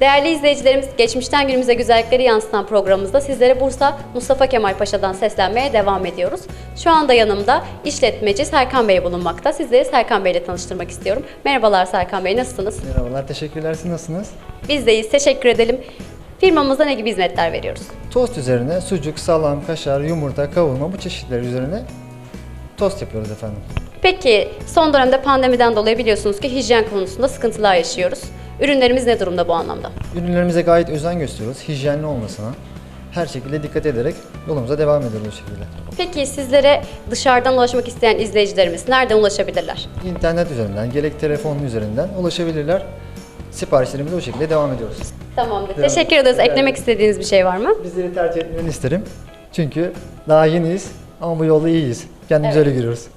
Değerli izleyicilerimiz, geçmişten günümüze güzellikleri yansıtan programımızda sizlere Bursa Mustafa Kemal Paşa'dan seslenmeye devam ediyoruz. Şu anda yanımda işletmeci Serkan Bey bulunmakta. Sizleri Serkan Bey ile tanıştırmak istiyorum. Merhabalar Serkan Bey, nasılsınız? Merhabalar, teşekkürler. Siz nasılsınız? Biz deyiz, teşekkür edelim. Firmamızda ne gibi hizmetler veriyoruz? Tost üzerine sucuk, salam, kaşar, yumurta, kavurma bu çeşitler üzerine tost yapıyoruz efendim. Peki son dönemde pandemiden dolayı biliyorsunuz ki hijyen konusunda sıkıntılar yaşıyoruz. Ürünlerimiz ne durumda bu anlamda? Ürünlerimize gayet özen gösteriyoruz. Hijyenli olmasına her şekilde dikkat ederek yolumuza devam ediyoruz bu şekilde. Peki sizlere dışarıdan ulaşmak isteyen izleyicilerimiz nereden ulaşabilirler? İnternet üzerinden, gerek telefon üzerinden ulaşabilirler. Siparişlerimize o şekilde devam ediyoruz. Tamamdır. Devam. Teşekkür ederiz. Rica Eklemek istediğiniz bir şey var mı? Bizleri tercih etmeni isterim. Çünkü daha yeniyiz ama bu yolda iyiyiz. Kendimizi Evet. öyle görüyoruz.